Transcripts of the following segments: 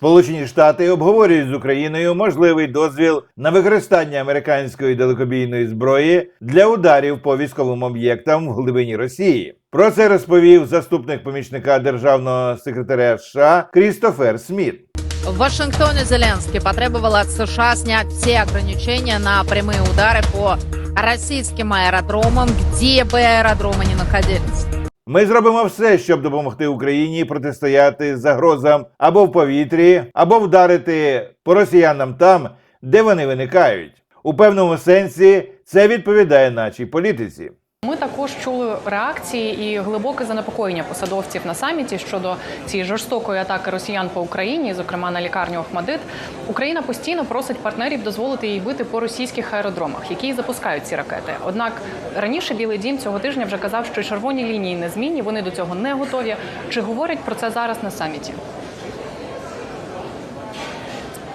Сполучені Штати обговорюють з Україною можливий дозвіл на використання американської далекобійної зброї для ударів по військовим об'єктам в глибині Росії. Про це розповів заступник помічника державного секретаря США Крістофер Сміт. В Вашингтоне Зеленский потребовал от США снять все ограничения на прямые удары по российским аэродромам, где бы аэродромы ни находились. Ми зробимо все, щоб допомогти Україні протистояти загрозам або в повітрі, або вдарити по росіянам там, де вони виникають. У певному сенсі це відповідає нашій політиці. Ми також чули реакції і глибоке занепокоєння посадовців на саміті щодо цієї жорстокої атаки росіян по Україні, зокрема на лікарню Охмадит. Україна постійно просить партнерів дозволити їй бити по російських аеродромах, які запускають ці ракети. Однак раніше Білий Дім цього тижня вже казав, що червоні лінії незмінні, вони до цього не готові. Чи говорять про це зараз на саміті?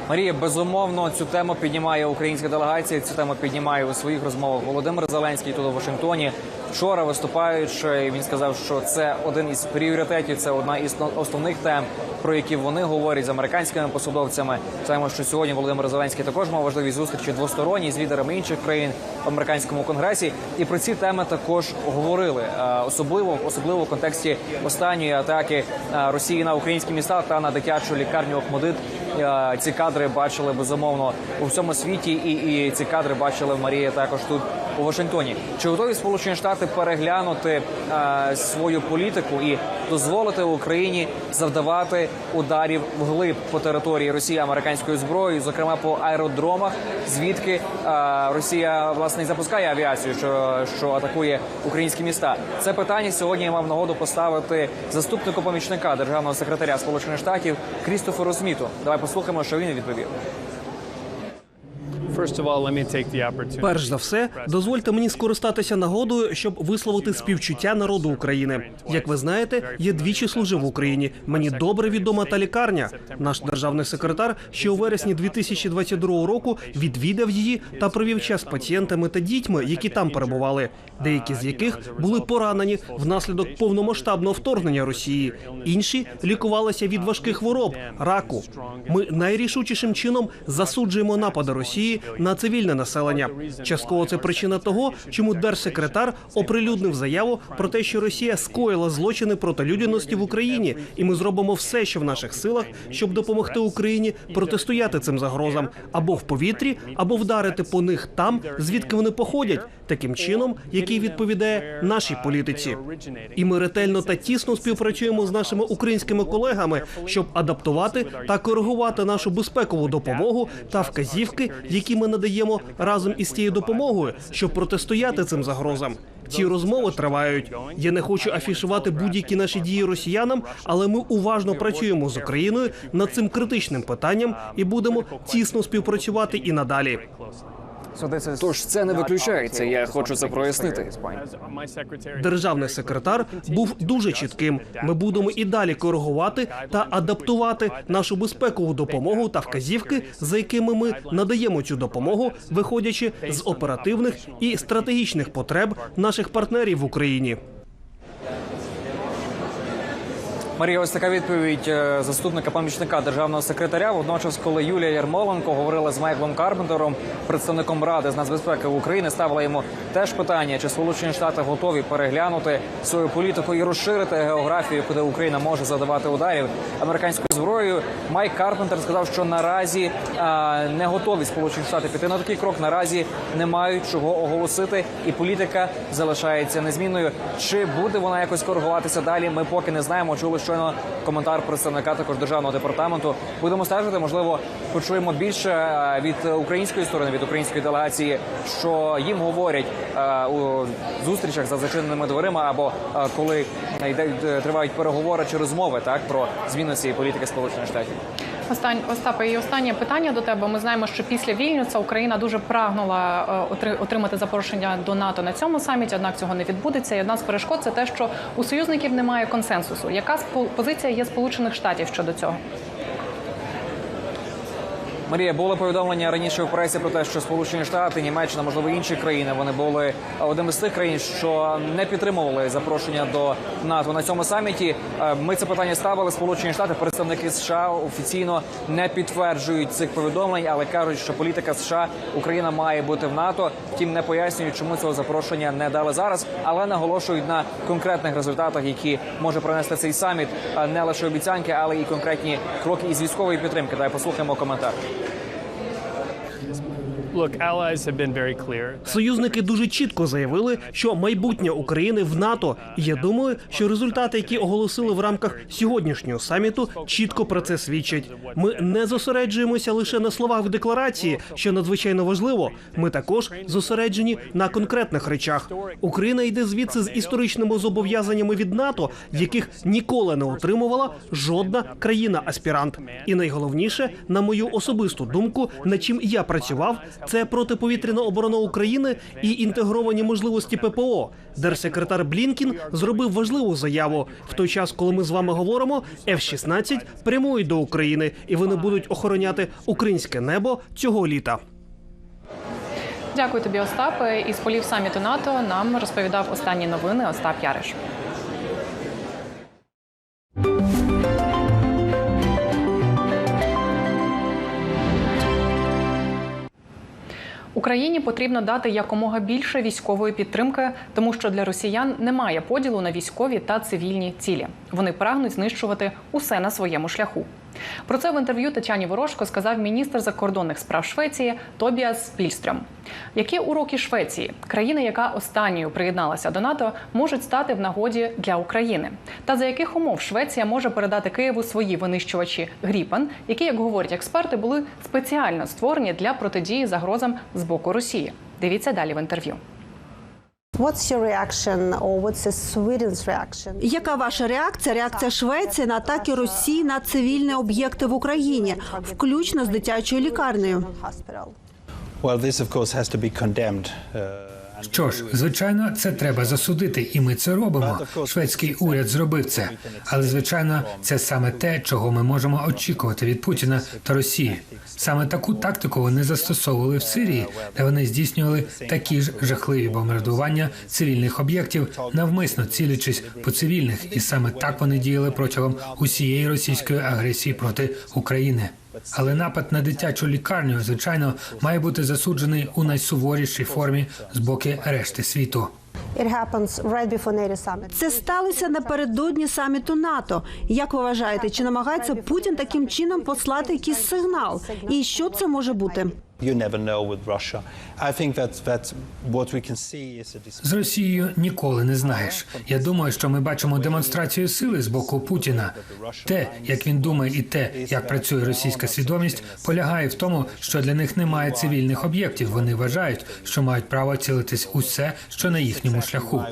Марія, безумовно, цю тему піднімає українська делегація. Цю тему піднімає у своїх розмовах Володимир Зеленський тут у Вашингтоні. Вчора виступаючи, він сказав, що це один із пріоритетів, це одна із основних тем, про які вони говорять з американськими посадовцями. Знаємо, що сьогодні Володимир Зеленський також мав важливі зустрічі двосторонні з лідерами інших країн в американському конгресі. І про ці теми також говорили, Е, особливо особливо в контексті останньої атаки е, Росії на українські міста та на дитячу лікарню Охмадит. Е, Ці кадри бачили безумовно у всьому світі, і, і ці кадри бачили Марія також тут у Вашингтоні. Чи готові Сполучені Штати переглянути е, свою політику і дозволити Україні завдавати ударів вглиб по території Росії американською зброєю, зокрема по аеродромах, звідки е, Росія власне і запускає авіацію, що, що атакує українські міста? Це питання сьогодні я мав нагоду поставити заступнику помічника державного секретаря Сполучених Штатів Крістоферу Сміту. Давай послухаємо, що він відповів. Перш за все, дозвольте мені скористатися нагодою, щоб висловити співчуття народу України. Як ви знаєте, я двічі служив в Україні. Мені добре відома та лікарня. Наш державний секретар ще у вересні 2022 року відвідав її та провів час з пацієнтами та дітьми, які там перебували. Деякі з яких були поранені внаслідок повномасштабного вторгнення Росії. Інші лікувалися від важких хвороб, раку. Ми найрішучішим чином засуджуємо напади Росії на цивільне населення. Частково це причина того, чому держсекретар оприлюднив заяву про те, що Росія скоїла злочини проти людяності в Україні, і ми зробимо все, що в наших силах, щоб допомогти Україні протистояти цим загрозам або в повітрі, або вдарити по них там, звідки вони походять, таким чином, який відповідає нашій політиці. І ми ретельно та тісно співпрацюємо з нашими українськими колегами, щоб адаптувати та коригувати нашу безпекову допомогу та вказівки, які ми надаємо разом із цією допомогою, щоб протистояти цим загрозам. Ці розмови тривають. Я не хочу афішувати будь-які наші дії росіянам, але ми уважно працюємо з Україною над цим критичним питанням і будемо тісно співпрацювати і надалі. Тож це не виключається. Я хочу це прояснити. Державний секретар був дуже чітким. Ми будемо і далі коригувати та адаптувати нашу безпекову допомогу та вказівки, за якими ми надаємо цю допомогу, виходячи з оперативних і стратегічних потреб наших партнерів в Україні. Марія, ось така відповідь е, заступника помічника державного секретаря. Водночас, коли Юлія Ярмоленко говорила з Майклом Карпентером, представником ради з нацбезпеки України, ставила йому теж питання, чи Сполучені Штати готові переглянути свою політику і розширити географію, куди Україна може задавати ударів американською зброєю. Майк Карпентер сказав, що наразі е, не готові Сполучені Штати піти на такий крок. Наразі не мають чого оголосити, і політика залишається незмінною. Чи буде вона якось коригуватися далі? Ми поки не знаємо. Чули щойно коментар представника також державного департаменту. Будемо стежити. Можливо, почуємо більше е, від української сторони, від української делегації, що їм говорять е, у зустрічах за зачиненими дверима, або е, коли тривають переговори чи розмови так про зміну цієї політики Сполучених Штатів. Остань Остапе, і останнє питання до тебе. Ми знаємо, що після Вільнюса Україна дуже прагнула отримати запрошення до НАТО на цьому саміті. Однак цього не відбудеться. І одна з перешкод це те, що у союзників немає консенсусу. Яка позиція є Сполучених Штатів щодо цього? Марія, було повідомлення раніше в пресі про те, що Сполучені Штати, Німеччина, можливо, інші країни вони були одним з тих країн, що не підтримували запрошення до НАТО на цьому саміті. Е, Ми це питання ставили. Сполучені Штати, представники США офіційно не підтверджують цих повідомлень, але кажуть, що політика США Україна має бути в НАТО. Втім, не пояснюють, чому цього запрошення не дали зараз, але наголошують на конкретних результатах, які може принести цей саміт. Е, Не лише обіцянки, але і конкретні кроки із військової підтримки. Дай послухаємо коментар. this. Союзники дуже чітко заявили, що майбутнє України в НАТО. І я думаю, що результати, які оголосили в рамках сьогоднішнього саміту, чітко про це свідчать. Ми не зосереджуємося лише на словах в декларації, що надзвичайно важливо. Ми також зосереджені на конкретних речах. Україна йде звідси з історичними зобов'язаннями від НАТО, яких ніколи не отримувала жодна країна-аспірант. І найголовніше, на мою особисту думку, над чим я працював, це протиповітряна оборона України і інтегровані можливості ППО. Держсекретар Блінкін зробив важливу заяву в той час, коли ми з вами говоримо, F-16 прямують до України, і вони будуть охороняти українське небо цього літа. Дякую тобі, Остапе. Із полів саміту НАТО нам розповідав останні новини Остап Яриш. Україні потрібно дати якомога більше військової підтримки, тому що для росіян немає поділу на військові та цивільні цілі. Вони прагнуть знищувати усе на своєму шляху. Про це в інтерв'ю Тетяні Ворожко сказав міністр закордонних справ Швеції Тобіас Пільстрьом. Які уроки Швеції, країни, яка останньою приєдналася до НАТО, можуть стати в нагоді для України? Та за яких умов Швеція може передати Києву свої винищувачі Гріпен, які, як говорять експерти, були спеціально створені для протидії загрозам з боку Росії? Дивіться далі в інтерв'ю. What's your reaction or what's Sweden's reaction? Яка ваша реакція? Реакція Швеції на атаки Росії на цивільні об'єкти в Україні, включно з дитячою лікарнею? Well, this of course has to be condemned. Uh, Що ж, звичайно, це треба засудити, і ми це робимо. Шведський уряд зробив це. Але звичайно, це саме те, чого ми можемо очікувати від Путіна та Росії. Саме таку тактику вони застосовували в Сирії, де вони здійснювали такі ж жахливі бомбардування цивільних об'єктів, навмисно цілячись по цивільних, і саме так вони діяли протягом усієї російської агресії проти України. Але напад на дитячу лікарню, звичайно, має бути засуджений у найсуворішій формі з боки решти світу. Це сталося напередодні саміту НАТО. Як ви вважаєте, чи намагається Путін таким чином послати якийсь сигнал? І що це може бути? You never know with Russia. I think that that what we can see is a З Росією ніколи не знаєш. Я думаю, що ми бачимо демонстрацію сили з боку Путіна. Те, як він думає, і те, як працює російська свідомість, полягає в тому, що для них немає цивільних об'єктів. Вони вважають, що мають право цілитись усе, що на їхньому шляху.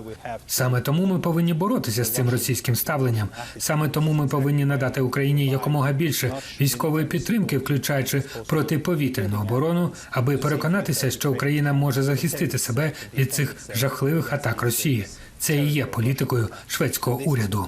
Саме тому ми повинні боротися з цим російським ставленням. Саме тому ми повинні надати Україні якомога більше військової підтримки, включаючи протиповітряну оборону, аби переконатися, що Україна може захистити себе від цих жахливих атак Росії. Це і є політикою шведського уряду.